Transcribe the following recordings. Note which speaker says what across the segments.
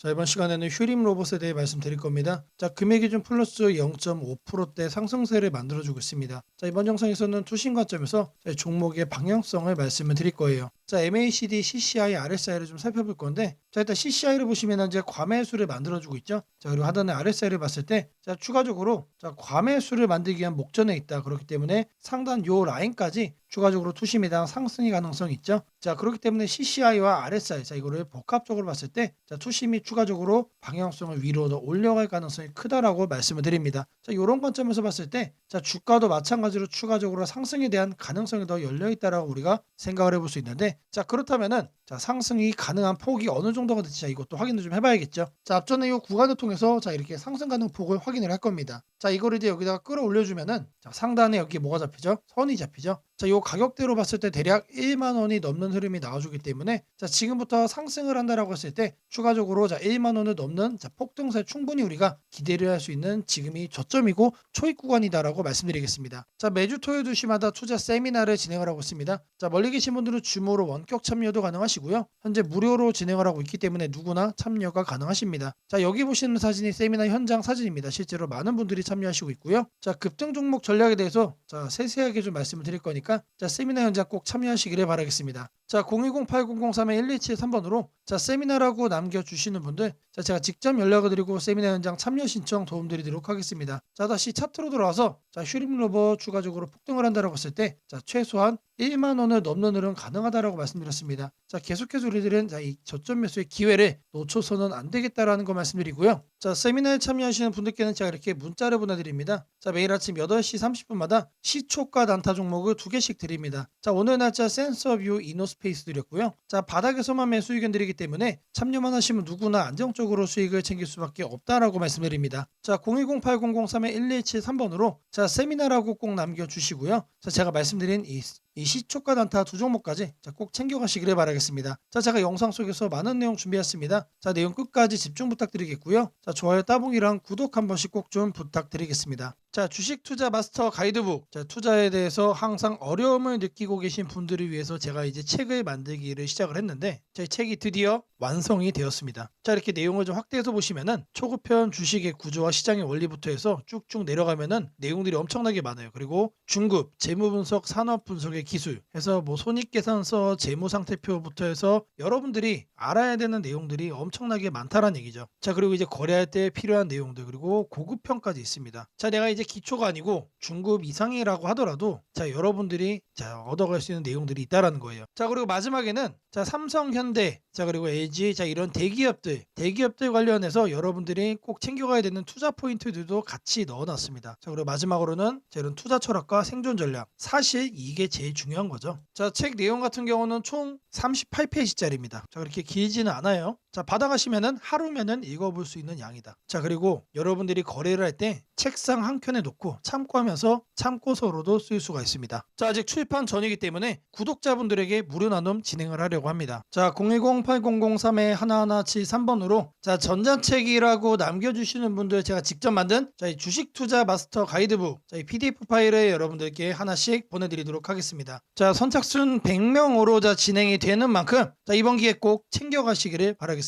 Speaker 1: 자, 이번 시간에는 휴림 로봇에 대해 말씀드릴 겁니다. 자, 금액 기준 플러스 0.5%대 상승세를 만들어주고 있습니다. 자, 이번 영상에서는 투신 관점에서 자, 종목의 방향성을 말씀을 드릴 거예요. 자, MACD, CCI, RSI를 좀 살펴볼 건데, 자, 일단 CCI를 보시면 이제 과매수를 만들어주고 있죠. 자, 그리고 하단에 RSI를 봤을 때, 자, 추가적으로 자, 과매수를 만들기 위한 목전에 있다. 그렇기 때문에 상단 요 라인까지 추가적으로 투심이당 상승의 가능성이 있죠. 자, 그렇기 때문에 CCI와 RSI, 자, 이거를 복합적으로 봤을 때, 자, 투심이 추가적으로 방향성을 위로 더 올려갈 가능성이 크다라고 말씀을 드립니다. 자, 이런 관점에서 봤을 때, 자, 주가도 마찬가지로 추가적으로 상승에 대한 가능성이 더 열려 있다라고 우리가 생각을 해볼 수 있는데, 자, 그렇다면은, 자, 상승이 가능한 폭이 어느 정도가 될지 자, 이것도 확인을 좀 해봐야겠죠. 자, 앞전에 이 구간을 통해서 자, 이렇게 상승 가능 폭을 확인을 할 겁니다. 자, 이거를 이제 여기다가 끌어올려주면은, 자, 상단에 여기 뭐가 잡히죠? 선이 잡히죠. 자, 요 가격대로 봤을 때 대략 1만 원이 넘는 흐름이 나와주기 때문에 자, 지금부터 상승을 한다라고 했을 때 추가적으로 자, 1만 원을 넘는 자, 폭등세 충분히 우리가 기대를 할 수 있는 지금이 저점이고 초입 구간이다라고 말씀드리겠습니다. 자, 매주 토요일 2시마다 투자 세미나를 진행을 하고 있습니다. 자, 멀리 계신 분들은 줌으로 원격 참여도 가능하시고요. 현재 무료로 진행을 하고 있기 때문에 누구나 참여가 가능하십니다. 자, 여기 보시는 사진이 세미나 현장 사진입니다. 실제로 많은 분들이 참여하시고 있고요. 자, 급등 종목 전략에 대해서 자, 세세하게 좀 말씀을 드릴 거니까 자, 세미나 현장 꼭 참여하시기를 바라겠습니다. 자, 010-8003-1273번으로 자, 세미나라고 남겨주시는 분들 자, 제가 직접 연락을 드리고 세미나 현장 참여 신청 도움 드리도록 하겠습니다. 자, 다시 차트로 들어와서 자, 휴림 로버 추가적으로 폭등을 한다라고 했을 때 자, 최소한 1만 원을 넘는 흐름 가능하다라고 말씀드렸습니다. 자, 계속해서 우리들은 자, 이 저점 매수의 기회를 놓쳐서는 안 되겠다라는 거 말씀드리고요. 자, 세미나에 참여하시는 분들께는 제가 이렇게 문자를 보내드립니다. 자, 매일 아침 8시 30분마다 시초가 단타 종목을 두 개씩 드립니다. 자, 오늘 날짜 센서뷰 이노스 페이스 드렸고요. 자, 바닥에서만 매수 의견 드리기 때문에 참여만 하시면 누구나 안정적으로 수익을 챙길 수밖에 없다라고 말씀드립니다. 자, 010-8003-1173번으로 자, 세미나라고 꼭 남겨주시고요. 자, 제가 말씀드린 이이 시초가 단타 두 종목까지 자, 꼭 챙겨가시기를 바라겠습니다. 자, 제가 영상 속에서 많은 내용 준비했습니다. 자, 내용 끝까지 집중 부탁드리겠고요. 자, 좋아요 따봉이랑 구독 한 번씩 꼭 좀 부탁드리겠습니다. 자, 주식 투자 마스터 가이드북. 자, 투자에 대해서 항상 어려움을 느끼고 계신 분들을 위해서 제가 이제 책을 만들기를 시작을 했는데, 제 책이 드디어 완성이 되었습니다. 자, 이렇게 내용을 좀 확대해서 보시면은 초급편 주식의 구조와 시장의 원리부터 해서 쭉쭉 내려가면은 내용들이 엄청나게 많아요. 그리고 중급, 재무 분석, 산업 분석의 기술 해서 뭐 손익계산서, 재무 상태표부터 해서 여러분들이 알아야 되는 내용들이 엄청나게 많다라는 얘기죠. 자, 그리고 이제 거래할 때 필요한 내용들 그리고 고급편까지 있습니다. 자, 내가 이제 기초가 아니고 중급 이상이라고 하더라도 자, 여러분들이 자, 얻어갈 수 있는 내용들이 있다라는 거예요. 자, 그리고 마지막에는 자, 삼성, 현대, 자, 그리고 LG, 자, 이런 대기업들, 대기업들 관련해서 여러분들이 꼭 챙겨가야 되는 투자 포인트들도 같이 넣어놨습니다. 자, 그리고 마지막으로는 자, 이런 투자 철학과 생존 전략. 사실 이게 제일 중요한 거죠. 자, 책 내용 같은 경우는 총 38페이지짜리입니다. 자, 그렇게 길지는 않아요. 자, 받아가시면은 하루면은 읽어볼 수 있는 양이다. 자, 그리고 여러분들이 거래를 할 때 책상 한 켠에 놓고 참고하면서 참고서로도 쓸 수가 있습니다. 자, 아직 출판 전이기 때문에 구독자분들에게 무료 나눔 진행을 하려고 합니다. 자, 010-8003-1173번으로 자, 전자책이라고 남겨주시는 분들 제가 직접 만든 자, 이 주식 투자 마스터 가이드북 자, 이 PDF 파일을 여러분들께 하나씩 보내드리도록 하겠습니다. 자, 선착순 100명으로 자, 진행이 되는 만큼 자, 이번 기회 꼭 챙겨가시기를 바라겠습니다.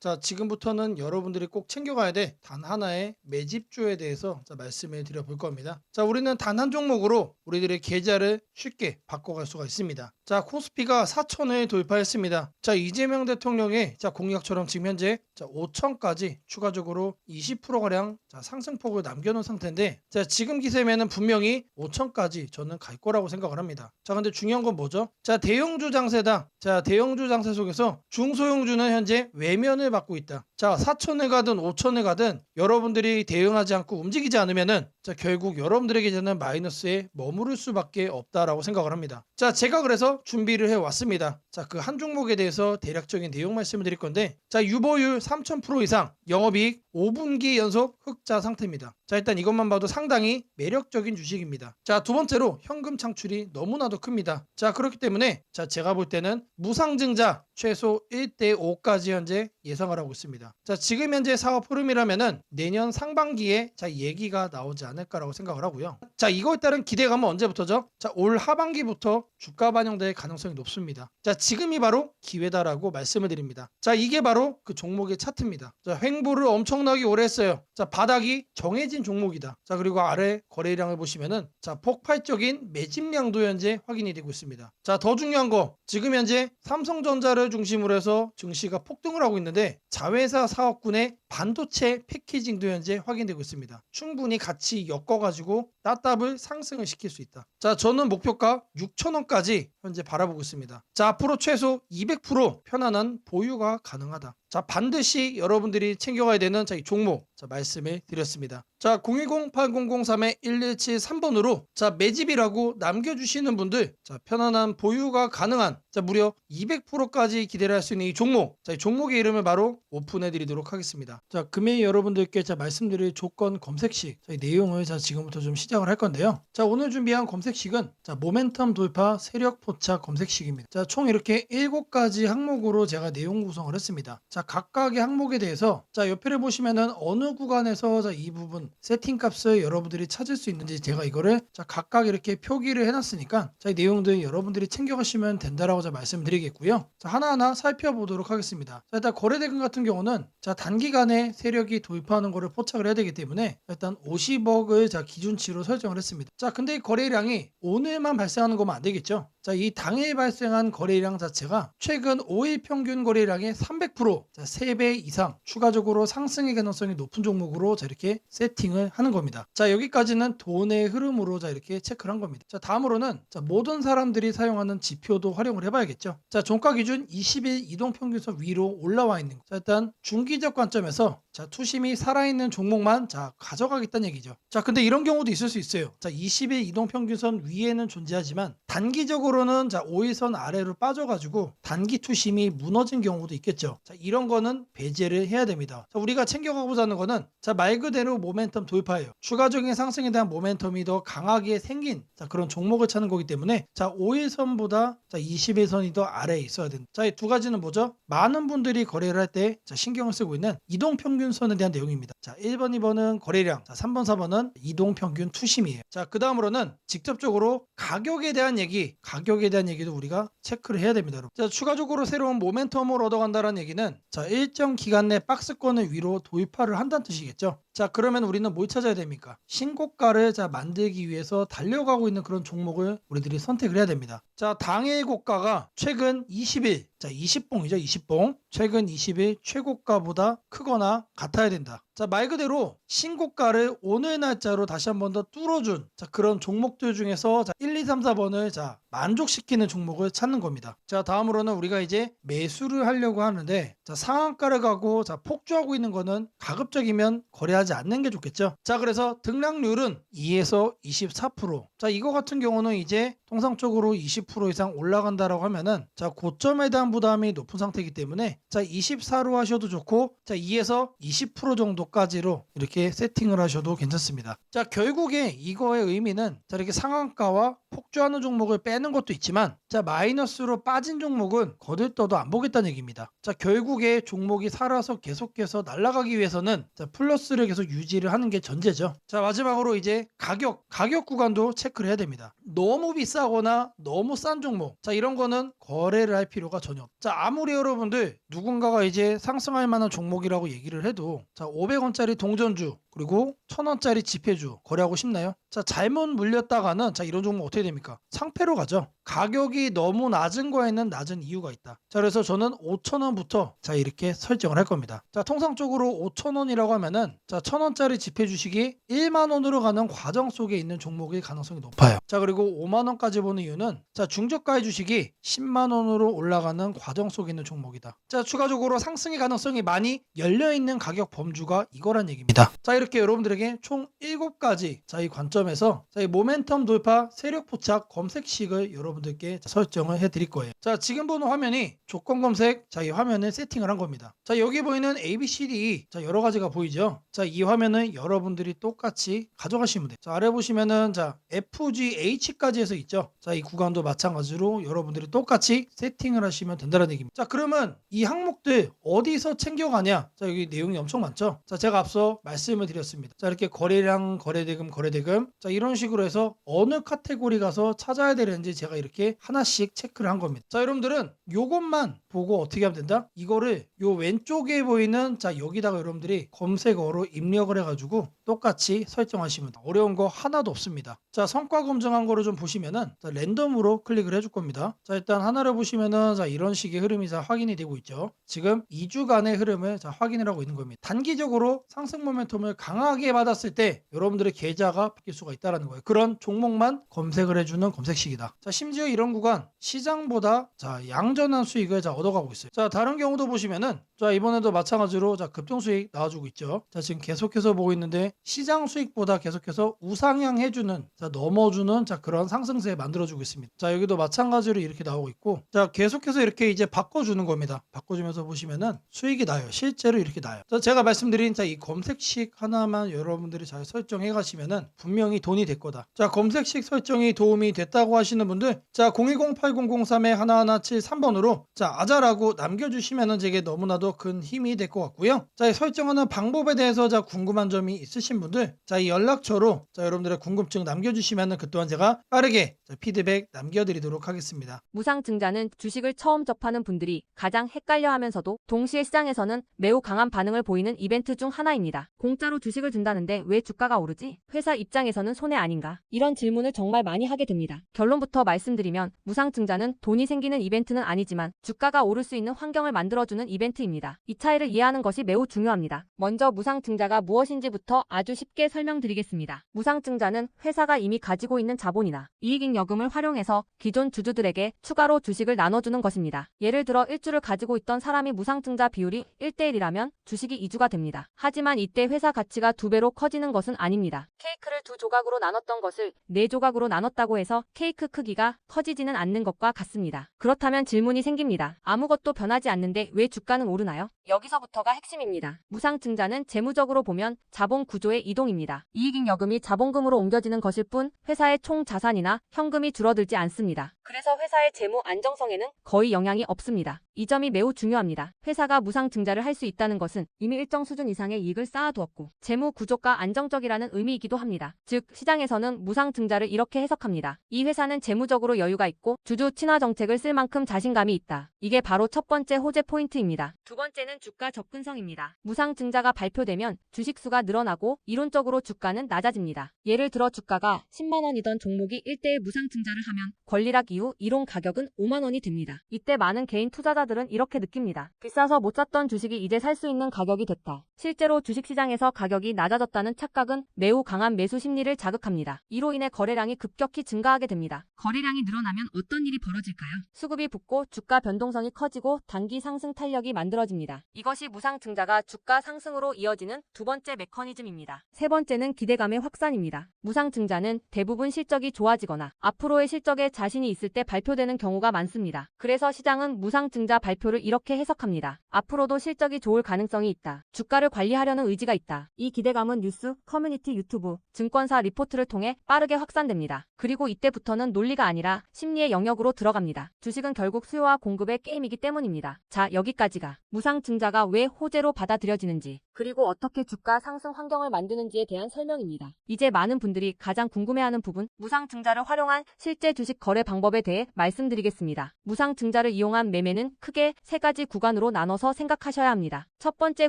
Speaker 1: 자, 지금부터는 여러분들이 꼭 챙겨가야 돼 단 하나의 매집주에 대해서 자, 말씀을 드려볼 겁니다. 자, 우리는 단 한 종목으로 우리들의 계좌를 쉽게 바꿔갈 수가 있습니다. 자, 코스피가 4천을 돌파했습니다. 자, 이재명 대통령의 자, 공약처럼 지금 현재 자, 5천까지 추가적으로 20%가량 자, 상승폭을 남겨놓은 상태인데 자, 지금 기세면은 분명히 5천까지 저는 갈 거라고 생각을 합니다. 자, 근데 중요한 건 뭐죠? 자, 대형주 장세다. 자, 대형주 장세 속에서 중소형주는 현재 외면을 받고 있다. 자, 4천에 가든 5천에 가든 여러분들이 대응하지 않고 움직이지 않으면은 자, 결국 여러분들에게 되는 마이너스에 머무를 수밖에 없다라고 생각을 합니다. 자, 제가 그래서 준비를 해 왔습니다. 자, 그 한 종목에 대해서 대략적인 내용 말씀을 드릴 건데, 자, 유보율 3,000% 이상, 영업이익 5분기 연속 흑자 상태입니다. 자, 일단 이것만 봐도 상당히 매력적인 주식입니다. 자, 두 번째로 현금 창출이 너무나도 큽니다. 자, 그렇기 때문에 자, 제가 볼 때는 무상증자 최소 1대 5까지 현재 예상을 하고 있습니다. 자, 지금 현재 사업 흐름이라면은 내년 상반기에 자, 얘기가 나오지 않을까라고 생각을 하고요. 자, 이거에 따른 기대감은 언제부터죠? 자, 올 하반기부터 주가 반영될 가능성이 높습니다. 자, 지금이 바로 기회다라고 말씀을 드립니다. 자, 이게 바로 그 종목의 차트입니다. 자, 횡 보를 엄청나게 오래 했어요. 자, 바닥이 정해진 종목이다. 자, 그리고 아래 거래량을 보시면은 자, 폭발적인 매집량도 현재 확인이 되고 있습니다. 자, 더 중요한 거 지금 현재 삼성전자를 중심으로 해서 증시가 폭등을 하고 있는데 자회사 사업군의 반도체 패키징도 현재 확인되고 있습니다. 충분히 같이 엮어가지고 따답을 상승을 시킬 수 있다. 자, 저는 목표가 6천원까지 현재 바라보고 있습니다. 자, 앞으로 최소 200% 편안한 보유가 가능하다. 자, 반드시 여러분들이 챙겨가야 되는 자, 이 종목 자, 말씀을 드렸습니다. 자, 010-8003-1173번으로 자, 매집이라고 남겨주시는 분들 자, 편안한 보유가 가능한 자, 무려 200%까지 기대를 할 수 있는 이 종목 자, 이 종목의 이름을 바로 오픈해 드리도록 하겠습니다. 자, 금일 여러분들께 자, 말씀드릴 조건 검색식 자, 이 내용을 자, 지금부터 좀 시작을 할 건데요. 자, 오늘 준비한 검색식은 자, 모멘텀 돌파 세력 포착 검색식입니다. 자, 총 이렇게 7가지 항목으로 제가 내용 구성을 했습니다. 자, 각각의 항목에 대해서 자, 옆에를 보시면은 어느 구간에서 자, 이 부분 세팅 값을 여러분들이 찾을 수 있는지 제가 이거를 자, 각각 이렇게 표기를 해놨으니까 자, 이 내용들 여러분들이 챙겨가시면 된다라고 자, 말씀드리겠고요. 자, 하나하나 살펴보도록 하겠습니다. 자, 일단 거래대금 같은 경우는 자, 단기간에 세력이 돌파하는 거를 포착을 해야 되기 때문에 일단 50억을 자, 기준치로 설정을 했습니다. 자, 근데 이 거래량이 오늘만 발생하는 거면 안 되겠죠. 자, 이 당일 발생한 거래량 자체가 최근 5일 평균 거래량의 300%, 자, 3배 이상 추가적으로 상승의 가능성이 높은 종목으로 자, 이렇게 세팅을 하는 겁니다. 자, 여기까지는 돈의 흐름으로 자, 이렇게 체크를 한 겁니다. 자, 다음으로는 자, 모든 사람들이 사용하는 지표도 활용을 해봐야겠죠. 자, 종가 기준 20일 이동 평균선 위로 올라와 있는 거. 자, 일단 중기적 관점에서 자, 투심이 살아있는 종목만 자, 가져가겠다는 얘기죠. 자, 근데 이런 경우도 있을 수 있어요. 자, 20일 이동 평균선 위에는 존재하지만 단기적으로는 자, 5일선 아래로 빠져가지고 단기 투심이 무너진 경우도 있겠죠. 자, 이런 거는 배제를 해야 됩니다. 자, 우리가 챙겨가고자 하는 거는 자, 말 그대로 모멘텀 돌파예요. 추가적인 상승에 대한 모멘텀이 더 강하게 생긴 자, 그런 종목을 찾는 거기 때문에 자, 5일선보다 자, 20일선이 더 아래에 있어야 된다. 자, 이 두 가지는 뭐죠? 많은 분들이 거래를 할때 신경을 쓰고 있는 이동 평균선에 대한 내용입니다. 자, 1번, 2번은 거래량, 자, 3번, 4번은 이동 평균 투심이에요. 자, 그 다음으로는 직접적으로 가격에 대한 얘기, 가격에 대한 얘기도 우리가 체크를 해야 됩니다. 여러분. 자, 추가적으로 새로운 모멘텀을 얻어간다는 얘기는 자, 일정 기간 내 박스권을 위로 돌파를 한다는 뜻이겠죠. 자, 그러면 우리는 뭘 찾아야 됩니까? 신고가를 자 만들기 위해서 달려가고 있는 그런 종목을 우리들이 선택을 해야 됩니다. 자, 당일 고가가 최근 20일, 자, 20봉이죠, 20봉. 최근 20일 최고가보다 크거나 같아야 된다. 자, 말 그대로 신고가를 오늘 날짜로 다시 한 번 더 뚫어준 자, 그런 종목들 중에서 자, 1, 2, 3, 4번을 자, 만족시키는 종목을 찾는 겁니다. 자, 다음으로는 우리가 이제 매수를 하려고 하는데 자, 상한가를 가고 자, 폭주하고 있는 거는 가급적이면 거래하 지 않는 게 좋겠죠. 자, 그래서 등락률은 2에서 24%. 자, 이거 같은 경우는 이제 통상적으로 20% 이상 올라간다라고 하면은 자, 고점에 대한 부담이 높은 상태이기 때문에 자, 24로 하셔도 좋고 자, 2에서 20% 정도까지로 이렇게 세팅을 하셔도 괜찮습니다. 자, 결국에 이거의 의미는 자, 이렇게 상한가와 폭주하는 종목을 빼는 것도 있지만 자, 마이너스로 빠진 종목은 거들떠도 안 보겠다는 얘기입니다. 자, 결국에 종목이 살아서 계속해서 날아가기 위해서는 자, 플러스를 계속 유지를 하는 게 전제죠. 자, 마지막으로 이제 가격, 가격 구간도 체크를 해야 됩니다. 너무 비싸거나 너무 싼 종목. 자, 이런 거는 거래를 할 필요가 전혀 없. 자, 아무리 여러분들 누군가가 이제 상승할 만한 종목이라고 얘기를 해도 자, 500원짜리 동전주 그리고 1000원짜리 지폐주 거래하고 싶나요? 자, 잘못 물렸다가는 자, 이런 종목 어떻게 됩니까? 상패로 가죠. 가격이 너무 낮은 거에는 낮은 이유가 있다. 자, 그래서 저는 5,000원부터 자, 이렇게 설정을 할 겁니다. 자, 통상적으로 5,000원이라고 하면은 자, 1,000원짜리 지폐 주식이 1만 원으로 가는 과정 속에 있는 종목일 가능성이 높아요. 자, 그리고 5만 원까지 보는 이유는 자, 중저가의 주식이 10만 원으로 올라가는 과정 속에 있는 종목이다. 자, 추가적으로 상승의 가능성이 많이 열려 있는 가격 범주가 이거란 얘기입니다. 자, 이렇게 여러분들에게 총 7가지 자, 이 관점에서 자, 이 모멘텀 돌파 세력 포착 검색식을 여러분들께 설정을 해 드릴 거예요. 자, 지금 보는 화면이 조건 검색 자, 이 화면을 세팅을 한 겁니다. 자, 여기 보이는 A, B, C, D 자, 여러 가지가 보이죠? 자, 이 화면은 여러분들이 똑같이 가져가시면 돼요. 자, 아래 보시면은 자, F, G, H까지 해서 있죠? 자, 이 구간도 마찬가지로 여러분들이 똑같이 세팅을 하시면 된다는 얘기입니다. 자, 그러면 이 항목들 어디서 챙겨가냐? 자, 여기 내용이 엄청 많죠? 자, 제가 앞서 말씀을 드렸습니다. 자, 이렇게 거래량, 거래대금, 거래대금. 자, 이런 식으로 해서 어느 카테고리 가서 찾아야 되는지 제가 이렇게 하나씩 체크를 한 겁니다. 자, 여러분들은 요것만 보고 어떻게 하면 된다? 이거를 요 왼쪽에 보이는 자, 여기다가 여러분들이 검색어로 입력을 해가지고 똑같이 설정하시면. 어려운 거 하나도 없습니다. 자, 성과 검증한 거를 좀 보시면은 자, 랜덤으로 클릭을 해줄 겁니다. 자, 일단 하나를 보시면은 자, 이런 식의 흐름이 자, 확인이 되고 있죠. 지금 2주간의 흐름을 자, 확인을 하고 있는 겁니다. 단기적으로 상승 모멘텀을 강하게 받았을 때 여러분들의 계좌가 바뀔 수가 있다는 거예요. 그런 종목만 검색을 해주는 검색식이다. 자, 심지어 이런 구간 시장보다 자, 양전한 수익을 자, 얻어가고 있어요. 자, 다른 경우도 보시면은 자, 이번에도 마찬가지로 자, 급등 수익 나와주고 있죠. 자, 지금 계속해서 보고 있는데 시장 수익보다 계속해서 우상향 해주는 자, 넘어주는 자, 그런 상승세 만들어주고 있습니다. 자, 여기도 마찬가지로 이렇게 나오고 있고 자, 계속해서 이렇게 이제 바꿔주는 겁니다. 바꿔주면서 보시면은 수익이 나요. 실제로 이렇게 나요. 자, 제가 말씀드린 자, 이 검색식 하나만 여러분들이 잘 설정해 가시면은 분명히 돈이 될 거다. 자, 검색식 설정이 도움이 됐다고 하시는 분들 자, 010-8003에 하나하나 73번으로 자, 아 자라고 남겨주시면은 제게 너무나도 큰 힘이 될 것 같고요. 자, 이 설정하는 방법에 대해서 자, 궁금한 점이 있으신 분들 자, 이 연락처로 자, 여러분들의 궁금증 남겨주시면은 그 또한 제가 빠르게 자, 피드백 남겨드리도록 하겠습니다.
Speaker 2: 무상증자는 주식을 처음 접하는 분들이 가장 헷갈려 하면서도 동시에 시장에서는 매우 강한 반응을 보이는 이벤트 중 하나입니다. 공짜로 주식을 준다는데 왜 주가가 오르지? 회사 입장에서는 손해 아닌가? 이런 질문을 정말 많이 하게 됩니다. 결론부터 말씀드리면 무상증자는 돈이 생기는 이벤트는 아니지만 주가가 오를 수 있는 환경을 만들어주는 이벤트입니다. 이 차이를 이해하는 것이 매우 중요합니다. 먼저 무상증자가 무엇인지부터 아주 쉽게 설명드리겠습니다. 무상증자는 회사가 이미 가지고 있는 자본이나 이익잉 여금을 활용해서 기존 주주들에게 추가로 주식을 나눠주는 것입니다. 예를 들어 1주를 가지고 있던 사람이 무상증자 비율이 1대1이라면 주식이 2주가 됩니다. 하지만 이때 회사 가치가 두 배로 커지는 것은 아닙니다. 케이크를 두 조각으로 나눴던 것을 네 조각으로 나눴다고 해서 케이크 크기가 커지지는 않는 것과 같습니다. 그렇다면 질문이 생깁니다. 아무것도 변하지 않는데 왜 주가는 오르나요? 여기서부터가 핵심입니다. 무상증자는 재무적으로 보면 자본 구조의 이동입니다. 이익잉 여금이 자본금으로 옮겨지는 것일 뿐 회사의 총 자산이나 현금이 줄어들지 않습니다. 그래서 회사의 재무 안정성에는 거의 영향이 없습니다. 이 점이 매우 중요합니다. 회사가 무상증자를 할 수 있다는 것은 이미 일정 수준 이상의 이익을 쌓아두었고 재무 구조가 안정적이라는 의미이기도 합니다. 즉 시장에서는 무상증자를 이렇게 해석합니다. 이 회사는 재무적으로 여유가 있고 주주 친화 정책을 쓸 만큼 자신감이 있다. 이게 바로 첫 번째 호재 포인트입니다. 두 번째는 주가 접근성입니다. 무상 증자가 발표되면 주식수가 늘어나고 이론적으로 주가는 낮아집니다. 예를 들어 주가가 10만 원이던 종목이 1대1 무상 증자를 하면 권리락 이후 이론 가격은 5만 원이 됩니다. 이때 많은 개인 투자자들은 이렇게 느낍니다. 비싸서 못 샀던 주식이 이제 살 수 있는 가격이 됐다. 실제로 주식시장에서 가격이 낮아졌다는 착각은 매우 강한 매수 심리를 자극합니다. 이로 인해 거래량이 급격히 증가하게 됩니다. 거래량이 늘어나면 어떤 일이 벌어질까요? 수급이 붙고 주가 변동성이 커지고 단기 상승 탄력이 만들어집니다. 이것이 무상 증자가 주가 상승으로 이어지는 두 번째 메커니즘입니다. 세 번째는 기대감의 확산입니다. 무상 증자는 대부분 실적이 좋아지거나 앞으로의 실적에 자신이 있을 때 발표되는 경우가 많습니다. 그래서 시장은 무상 증자 발표를 이렇게 해석합니다. 앞으로도 실적이 좋을 가능성이 있다. 주가를 관리하려는 의지가 있다. 이 기대감은 뉴스, 커뮤니티 유튜브, 증권사 리포트를 통해 빠르게 확산됩니다. 그리고 이때부터는 논리가 아니라 심리의 영역으로 들어갑니다. 주식은 결국 수요와 공급의 게임 이기 때문입니다. 자, 여기까지가 무상증자가 왜 호재로 받아들여지는지, 그리고 어떻게 주가 상승 환경을 만드는지에 대한 설명입니다. 이제 많은 분들이 가장 궁금해하는 부분, 무상증자를 활용한 실제 주식 거래 방법에 대해 말씀드리겠습니다. 무상증자를 이용한 매매는 크게 세 가지 구간으로 나눠서 생각하셔야 합니다. 첫 번째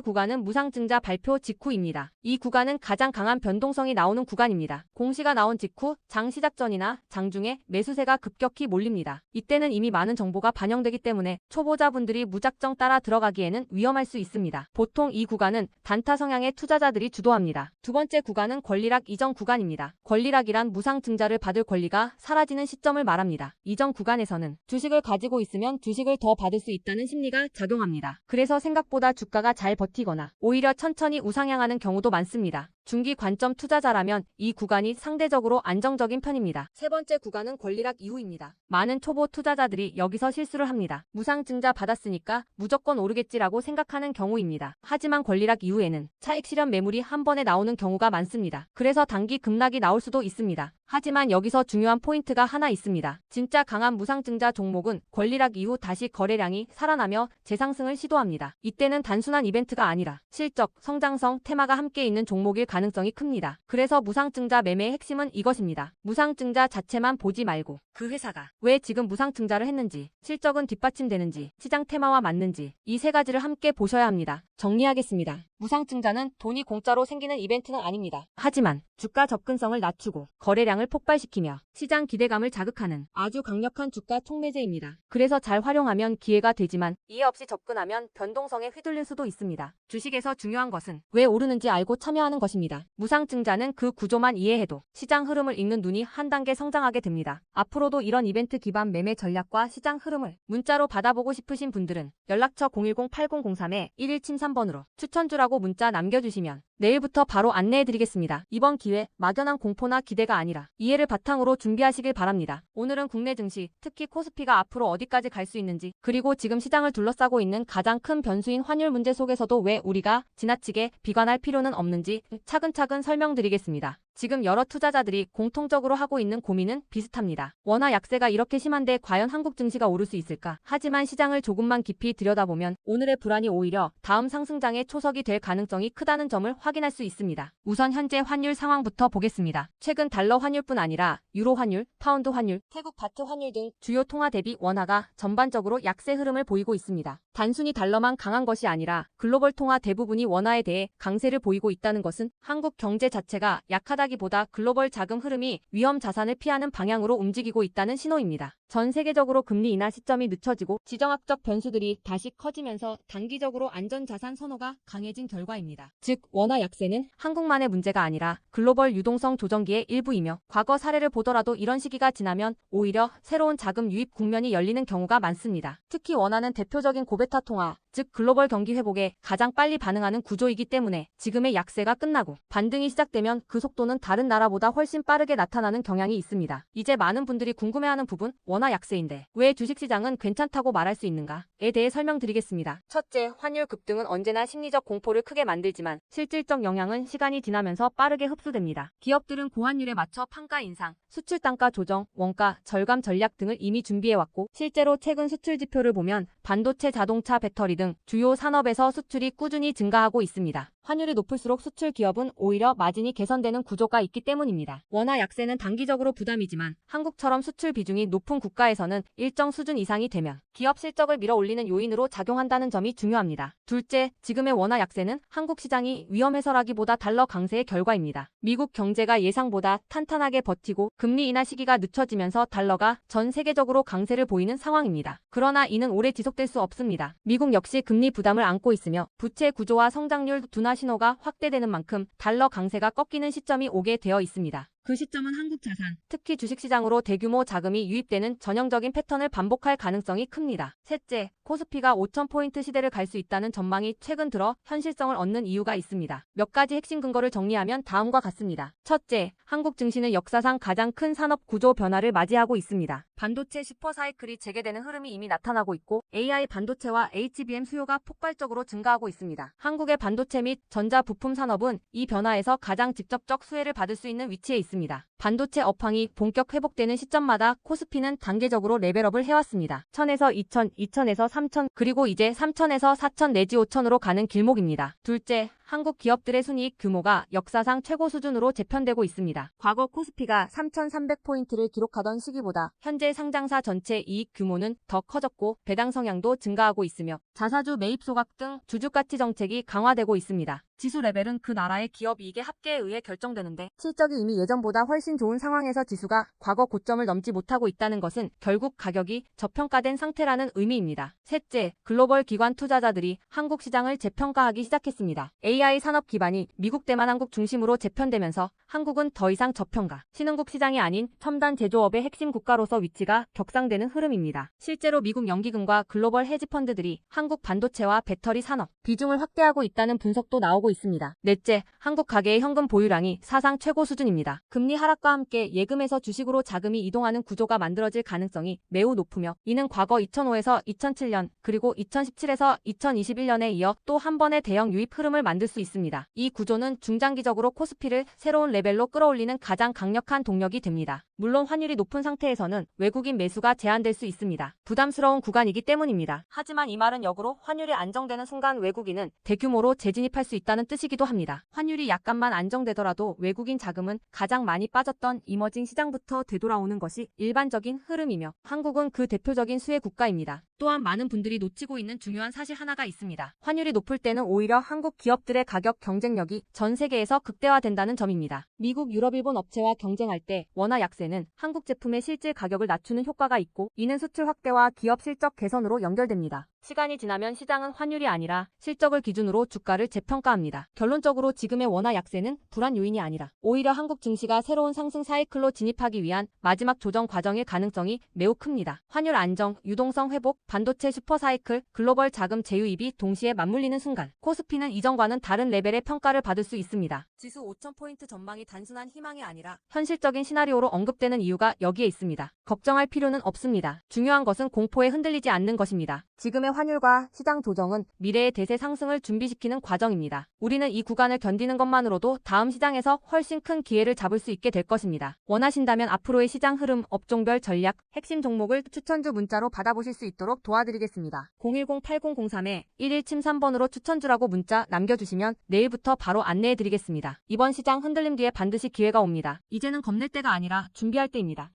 Speaker 2: 구간은 무상증자 발표 직후입니다. 이 구간은 가장 강한 변동성이 나오는 구간입니다. 공시가 나온 직후 장 시작 전이나 장 중에 매수세가 급격히 몰립니다. 이때는 이미 많은 정보가 반영되기 때문에 초보자분들이 무작정 따라 들어가기에는 위험할 수 있습니다. 보통 이 구간은 단타 성향의 투자자들이 주도합니다. 두 번째 구간은 권리락 이전 구간입니다. 권리락이란 무상 증자를 받을 권리가 사라지는 시점을 말합니다. 이전 구간에서는 주식을 가지고 있으면 주식을 더 받을 수 있다는 심리가 작용합니다. 그래서 생각보다 주가가 잘 버티거나 오히려 천천히 우상향하는 경우도 많습니다. 중기 관점 투자자라면 이 구간이 상대적으로 안정적인 편입니다. 세 번째 구간은 권리락 이후입니다. 많은 초보 투자자들이 여기서 실수를 합니다. 무상증자 받았으니까 무조건 오르겠지라고 생각하는 경우입니다. 하지만 권리락 이후에는 차익 실현 매물이 한 번에 나오는 경우가 많습니다. 그래서 단기 급락이 나올 수도 있습니다. 하지만 여기서 중요한 포인트가 하나 있습니다. 진짜 강한 무상증자 종목은 권리락 이후 다시 거래량이 살아나며 재상승을 시도합니다. 이때는 단순한 이벤트가 아니라 실적, 성장성, 테마가 함께 있는 종목일 가능성이 큽니다. 그래서 무상증자 매매의 핵심은 이것입니다. 무상증자 자체만 보지 말고 그 회사가 왜 지금 무상증자를 했는지, 실적은 뒷받침되는지, 시장 테마와 맞는지 이 세 가지를 함께 보셔야 합니다. 정리하겠습니다. 무상증자는 돈이 공짜로 생기는 이벤트는 아닙니다. 하지만 주가 접근성을 낮추고 거래량을 폭발시키며 시장 기대감을 자극하는 아주 강력한 주가 촉매제입니다. 그래서 잘 활용하면 기회가 되지만 이해 없이 접근하면 변동성에 휘둘릴 수도 있습니다. 주식에서 중요한 것은 왜 오르는지 알고 참여하는 것입니다. 무상증자는 그 구조만 이해해도 시장 흐름을 읽는 눈이 한 단계 성장하게 됩니다. 앞으로 도 이런 이벤트 기반 매매 전략과 시장 흐름을 문자로 받아보고 싶으신 분들은 연락처 010-8003-1173번으로 추천주라고 문자 남겨주시면 내일부터 바로 안내해드리겠습니다. 이번 기회 막연한 공포나 기대가 아니라 이해를 바탕으로 준비하시길 바랍니다. 오늘은 국내 증시, 특히 코스피가 앞으로 어디까지 갈 수 있는지, 그리고 지금 시장을 둘러싸고 있는 가장 큰 변수인 환율 문제 속에서도 왜 우리가 지나치게 비관할 필요는 없는지 차근차근 설명드리겠습니다. 지금 여러 투자자들이 공통적으로 하고 있는 고민은 비슷합니다. 원화 약세가 이렇게 심한데 과연 한국 증시가 오를 수 있을까? 하지만 시장을 조금만 깊이 들여다보면 오늘의 불안이 오히려 다음 상승장의 초석이 될 가능성이 크다는 점을 확인 할 수 있습니다. 우선 현재 환율 상황부터 보겠습니다. 최근 달러 환율뿐 아니라 유로 환율, 파운드 환율, 태국 바트 환율 등 주요 통화 대비 원화가 전반적으로 약세 흐름을 보이고 있습니다. 단순히 달러만 강한 것이 아니라 글로벌 통화 대부분이 원화에 대해 강세를 보이고 있다는 것은 한국 경제 자체가 약하다기보다 글로벌 자금 흐름이 위험 자산을 피하는 방향으로 움직이고 있다는 신호입니다. 전 세계적으로 금리 인하 시점이 늦춰지고 지정학적 변수들이 다시 커지면서 단기적으로 안전자산 선호가 강해진 결과입니다. 즉, 원화 약세는 한국만의 문제가 아니라 글로벌 유동성 조정기의 일부이며 과거 사례를 보더라도 이런 시기가 지나면 오히려 새로운 자금 유입 국면이 열리는 경우가 많습니다. 특히 원화는 대표적인 고 베타 통화, 즉 글로벌 경기 회복에 가장 빨리 반응하는 구조이기 때문에 지금의 약세가 끝나고 반등이 시작되면 그 속도는 다른 나라보다 훨씬 빠르게 나타나는 경향이 있습니다. 이제 많은 분들이 궁금해하는 부분 원화 약세인데 왜 주식시장은 괜찮다고 말할 수 있는가에 대해 설명드리겠습니다. 첫째, 환율 급등은 언제나 심리적 공포를 크게 만들지만 실질적 영향은 시간이 지나면서 빠르게 흡수됩니다. 기업들은 고환율에 맞춰 판가 인상, 수출 단가 조정, 원가 절감 전략 등을 이미 준비해왔고 실제로 최근 수출 지표를 보면 반도체, 자동차, 배터리 등 주요 산업에서 수출이 꾸준히 증가하고 있습니다. 환율이 높을수록 수출 기업은 오히려 마진이 개선되는 구조가 있기 때문입니다. 원화 약세는 단기적으로 부담이지만 한국처럼 수출 비중이 높은 국가에서는 일정 수준 이상이 되면 기업 실적을 밀어 올리는 요인으로 작용한다는 점이 중요합니다. 둘째, 지금의 원화 약세는 한국 시장이 위험해서라기보다 달러 강세의 결과입니다. 미국 경제가 예상보다 탄탄하게 버티고 금리 인하 시기가 늦춰지면서 달러가 전 세계적으로 강세를 보이는 상황입니다. 그러나 이는 오래 지속될 수 없습니다. 미국 역시 금리 부담을 안고 있으며 부채 구조와 성장률 둔화 신호가 확대되는 만큼 달러 강세가 꺾이는 시점이 오게 되어 있습니다. 그 시점은 한국 자산, 특히 주식시장으로 대규모 자금이 유입되는 전형적인 패턴을 반복할 가능성이 큽니다. 셋째, 코스피가 5,000포인트 시대를 갈 수 있다는 전망이 최근 들어 현실성을 얻는 이유가 있습니다. 몇 가지 핵심 근거를 정리하면 다음과 같습니다. 첫째, 한국 증시는 역사상 가장 큰 산업 구조 변화를 맞이하고 있습니다. 반도체 슈퍼사이클이 재개되는 흐름이 이미 나타나고 있고 AI 반도체와 HBM 수요가 폭발적으로 증가하고 있습니다. 한국의 반도체 및 전자 부품 산업은 이 변화에서 가장 직접적 수혜를 받을 수 있는 위치에 있습니다. 반도체 업황이 본격 회복되는 시점마다 코스피는 단계적으로 레벨업을 해왔습니다. 1000에서 2000, 2000에서 3000, 그리고 이제 3000에서 4000 내지 5000으로 가는 길목입니다. 둘째, 한국 기업들의 순이익 규모가 역사상 최고 수준으로 재편되고 있습니다. 과거 코스피가 3,300포인트를 기록하던 시기보다 현재 상장사 전체 이익 규모는 더 커졌고 배당 성향도 증가하고 있으며 자사주 매입 소각 등 주주 가치 정책이 강화되고 있습니다. 지수 레벨은 그 나라의 기업 이익의 합계에 의해 결정되는데 실적이 이미 예전보다 훨씬 좋은 상황에서 지수가 과거 고점을 넘지 못하고 있다는 것은 결국 가격이 저평가된 상태라는 의미입니다. 셋째, 글로벌 기관 투자자들이 한국 시장을 재평가하기 시작했습니다. AI AI 산업 기반이 미국 대만 한국 중심으로 재편되면서 한국은 더 이상 저평가, 신흥국 시장이 아닌 첨단 제조업의 핵심 국가로서 위치가 격상되는 흐름입니다. 실제로 미국 연기금과 글로벌 헤지펀드들이 한국 반도체와 배터리 산업 비중을 확대하고 있다는 분석도 나오고 있습니다. 넷째, 한국 가계의 현금 보유량이 사상 최고 수준입니다. 금리 하락과 함께 예금에서 주식으로 자금이 이동하는 구조가 만들어질 가능성이 매우 높으며 이는 과거 2005에서 2007년 그리고 2017에서 2021년에 이어 또 한 번의 대형 유입 흐름을 만들 수 있습니다. 이 구조는 중장기적으로 코스피를 새로운 레벨로 끌어올리는 가장 강력한 동력이 됩니다. 물론 환율이 높은 상태에서는 외국인 매수가 제한될 수 있습니다. 부담스러운 구간이기 때문입니다. 하지만 이 말은 역으로 환율이 안정되는 순간 외국인은 대규모로 재진입할 수 있다는 뜻이기도 합니다. 환율이 약간만 안정되더라도 외국인 자금은 가장 많이 빠졌던 이머징 시장부터 되돌아오는 것이 일반적인 흐름이며 한국은 그 대표적인 수혜 국가입니다. 또한 많은 분들이 놓치고 있는 중요한 사실 하나가 있습니다. 환율이 높을 때는 오히려 한국 기업들 의 가격 경쟁력이 전 세계에서 극대화된다는 점입니다. 미국, 유럽, 일본 업체와 경쟁할 때 원화 약세는 한국 제품의 실질 가격을 낮추는 효과가 있고 이는 수출 확대와 기업 실적 개선으로 연결됩니다. 시간이 지나면 시장은 환율이 아니라 실적을 기준으로 주가를 재평가합니다. 결론적으로 지금의 원화 약세는 불안 요인이 아니라 오히려 한국 증시가 새로운 상승 사이클로 진입하기 위한 마지막 조정 과정일 가능성이 매우 큽니다. 환율 안정, 유동성 회복, 반도체 슈퍼 사이클, 글로벌 자금 제휴입이 동시에 맞물리는 순간 코스피는 이전과는 다른 레벨의 평가를 받을 수 있습니다. 지수 5,000포인트 전망이 단순한 희망이 아니라 현실적인 시나리오로 언급되는 이유가 여기에 있습니다. 걱정할 필요는 없습니다. 중요한 것은 공포에 흔들리지 않는 것입니다. 지금의 환율과 시장 조정은 미래의 대세 상승을 준비시키는 과정입니다. 우리는 이 구간을 견디는 것만으로도 다음 시장에서 훨씬 큰 기회를 잡을 수 있게 될 것입니다. 원하신다면 앞으로의 시장 흐름, 업종별 전략, 핵심 종목을 추천주 문자로 받아보실 수 있도록 도와드리겠습니다. 010-8003-1173번으로 추천주라고 문자 남겨주 시면 내일부터 바로 안내해드리겠습니다. 이번 시장 흔들림 뒤에 반드시 기회가 옵니다. 이제는 겁낼 때가 아니라 준비할 때입니다.